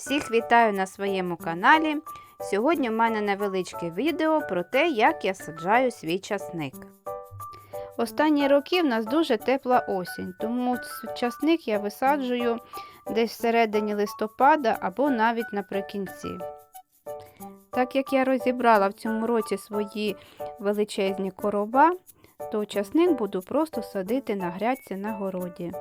Всіх вітаю на своєму каналі. Сьогодні в мене невеличке відео про те, як я саджаю свій часник. Останні роки в нас дуже тепла осінь, тому часник я висаджую десь всередині листопада або навіть наприкінці. Так як я розібрала в цьому році свої величезні короба, то часник буду просто садити на грядці на городі.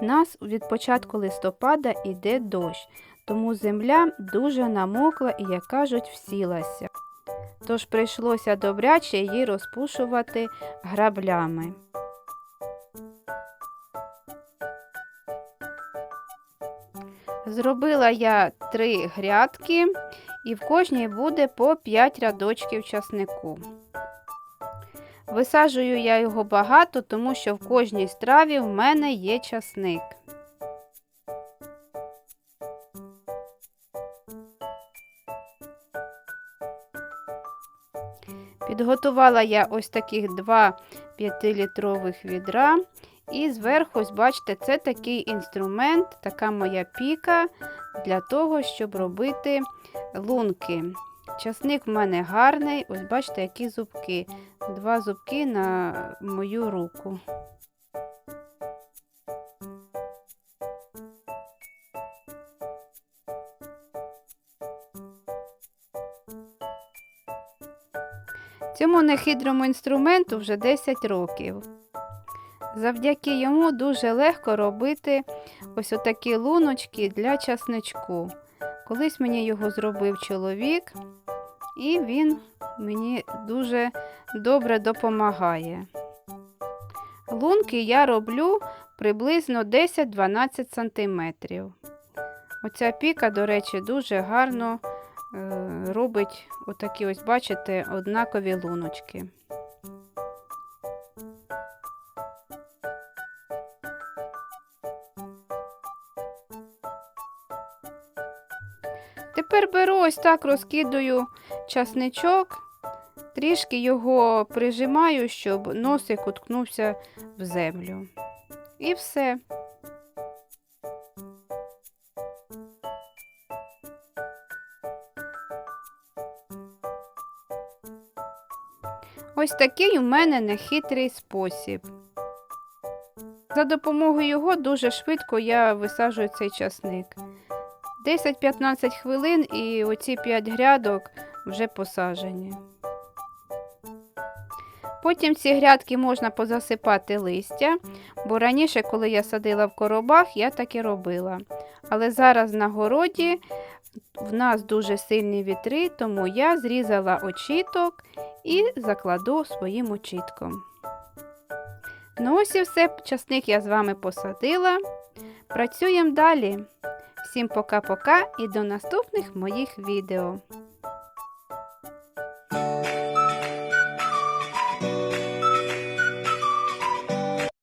В нас від початку листопада йде дощ, тому земля дуже намокла і, як кажуть, всілася. Тож прийшлося добряче її розпушувати граблями. Зробила я три грядки, і в кожній буде по 5 рядочків часнику. Висаджую я його багато, тому що в кожній страві в мене є часник. Підготувала я ось таких два 5-літрових відра. І зверху, бачите, це такий інструмент, така моя піка для того, щоб робити лунки. Часник в мене гарний, ось бачите, які зубки. Два зубки на мою руку. Цьому нехитрому інструменту вже 10 років. Завдяки йому дуже легко робити ось отакі луночки для часничку. Колись мені його зробив чоловік, і він мені дуже добре допомагає. Лунки я роблю приблизно 10-12 см. Оця піка, до речі, дуже гарно е, робить отакі, ось, бачите, однакові луночки. Тепер беру ось так розкидаю часничок, трішки його прижимаю, щоб носик уткнувся в землю. І все. Ось такий у мене нехитрий спосіб. За допомогою його дуже швидко я висаджую цей часник. 10-15 хвилин і оці 5 грядок вже посаджені. Потім ці грядки можна позасипати листя, бо раніше, коли я садила в коробах, я так і робила. Але зараз на городі в нас дуже сильні вітри, тому я зрізала очіток і закладу своїм очітком. Ну ось і все, часник я з вами посадила. Працюємо далі. Всім пока-пока і до наступних моїх відео.